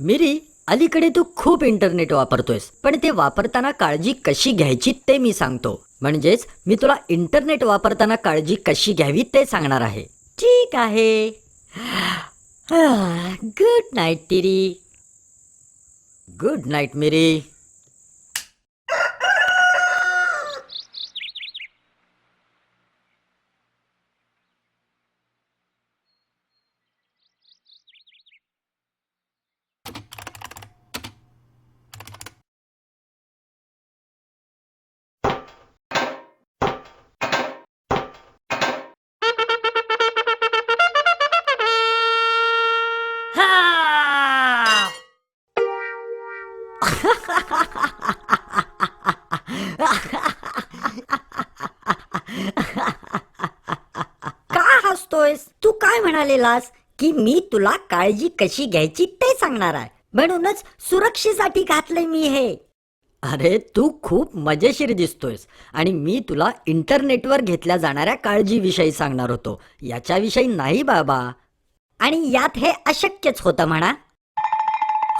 मिरी अलीकडे तू खूप इंटरनेट वापरतोयस पण ते वापरताना काळजी कशी घ्यायची ते मी सांगतो. म्हणजेच मी तुला इंटरनेट वापरताना काळजी कशी घ्यावी ते सांगणार आहे. ठीक आहे. गुड नाईट तिरी गुड नाईट मिरी काय म्हणालेलास की मी तुला काळजी कशी घ्यायची ते सांगणार आहे. म्हणूनच सुरक्षेसाठी घातलंय मी हे. अरे तू खूप मजेशीर दिसतोयस. आणि मी तुला इंटरनेटवर घेतल्या जाणाऱ्या काळजीविषयी सांगणार होतो. याच्याविषयी नाही बाबा. आणि यात हे अशक्यच होतं म्हणा.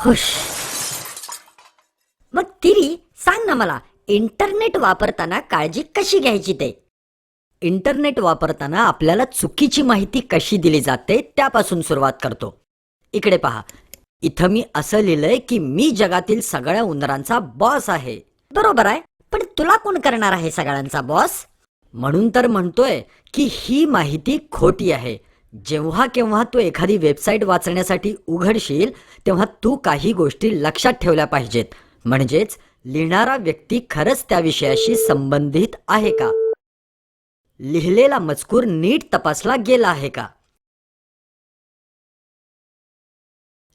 हुश. मग तिरी सांग ना मला इंटरनेट वापरताना काळजी कशी घ्यायची ते? इंटरनेट वापरताना आपल्याला चुकीची माहिती कशी दिली जाते त्यापासून सुरुवात करतो. इकडे पहा. इथं मी असं लिहिलंय की मी जगातील सगळ्या उंदरांचा बॉस आहे. बरोबर आहे? पण तुला कोण करणार आहे सगळ्यांचा बॉस? म्हणून तर म्हणतोय की ही माहिती खोटी आहे. जेव्हा केव्हा तू एखादी वेबसाईट वाचण्यासाठी उघडशील तेव्हा तू काही गोष्टी लक्षात ठेवल्या पाहिजेत. म्हणजेच लिहिणारा व्यक्ती खरंच त्या विषयाशी संबंधित आहे का? लिहिलेला मजकूर नीट तपासला गेला आहे का?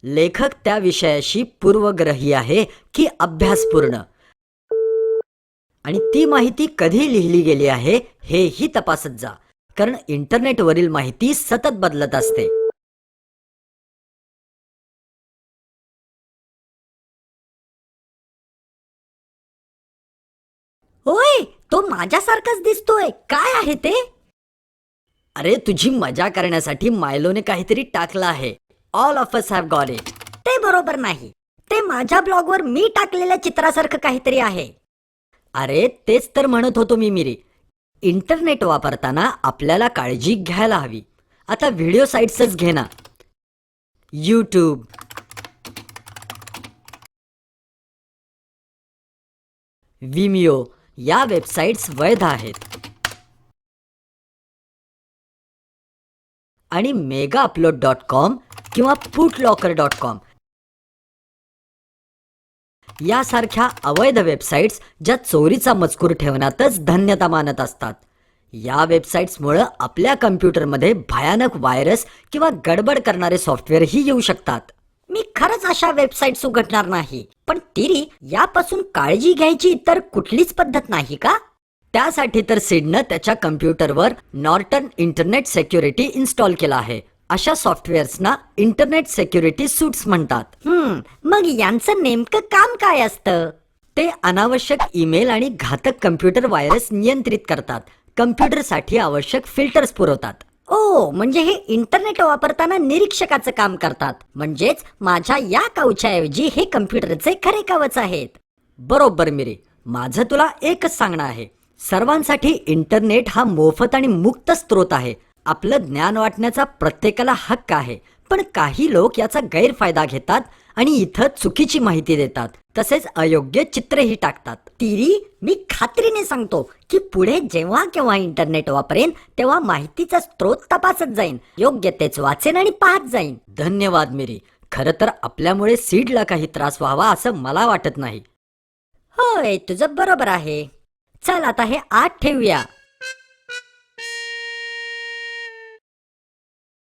लेखक त्या विषयाशी पूर्वग्रही आहे की अभ्यासपूर्ण? आणि ती माहिती कधी लिहिली गेली आहे हेही तपासत जा कारण इंटरनेटवरील माहिती सतत बदलत असते. होय तो माझ्यासारखाच दिसतोय. काय आहे ते? अरे तुझी मजा करण्यासाठी मायलोने काहीतरी टाकलं आहे. All of us have got it ते बरोबर नाही. ते माझ्या ब्लॉगवर मी टाकलेल्या चित्रासारखं काहीतरी आहे. अरे तेच तर म्हणत होतो मी मिरी. इंटरनेट वापरताना आपल्याला काळजी घ्यायला हवी. आता व्हिडिओ साईट्सच घे ना. यूट्यूब विमिओ या वेबसाईट्स वैध आहेत. आणि मेगा अपलोड डॉट कॉम किंवा फूट लॉकर डॉट कॉम यासारख्या अवैध वेबसाईट्स ज्या चोरीचा मजकूर ठेवण्यातच धन्यता मानत असतात. या वेबसाईट्समुळं आपल्या कम्प्युटरमध्ये भयानक व्हायरस किंवा गडबड करणारे सॉफ्टवेअरही येऊ शकतात. मी खरंच अशा वेबसाईट्स उघडणार नाही. पण तिरी यापासून काळजी घ्यायची इतर कुठलीच पद्धत नाही का? त्यासाठी तर सिडनं त्याच्या कम्प्युटरवर नॉर्टन इंटरनेट सेक्युरिटी इन्स्टॉल केला आहे. अशा सॉफ्टवेअर्सना इंटरनेट सेक्युरिटी सूट्स म्हणतात. मग यांचं नेमकं काम काय असतं? ते अनावश्यक ईमेल आणि घातक कम्प्युटर व्हायरस नियंत्रित करतात. कम्प्युटरसाठी आवश्यक फिल्टर्स पुरवतात. ओ म्हणजे हे इंटरनेट वापरताना निरीक्षकाचं काम करतात. म्हणजेच माझ्या या काउच्याऐवजी हे कम्प्युटरचे खरे कवच आहेत. बरोबर मिरी. माझं तुला एकच सांगणं आहे. सर्वांसाठी इंटरनेट हा मोफत आणि मुक्त स्रोत आहे. आपलं ज्ञान वाटण्याचा प्रत्येकाला हक्क आहे. पण काही लोक याचा गैरफायदा घेतात आणि इथं चुकीची माहिती देतात. तसेच अयोग्य चित्रही टाकतात. तिरी मी खात्रीने सांगतो की पुढे जेव्हा केव्हा इंटरनेट वापरेन तेव्हा माहितीचा स्रोत तपासत जाईन. योग्य तेच वाचेन आणि पाहत जाईन. धन्यवाद मिरी. खरं तर आपल्यामुळे सीडला काही त्रास व्हावा असं मला वाटत नाही. होय तुझं बरोबर आहे. चल आता हे आठ ठेवूया.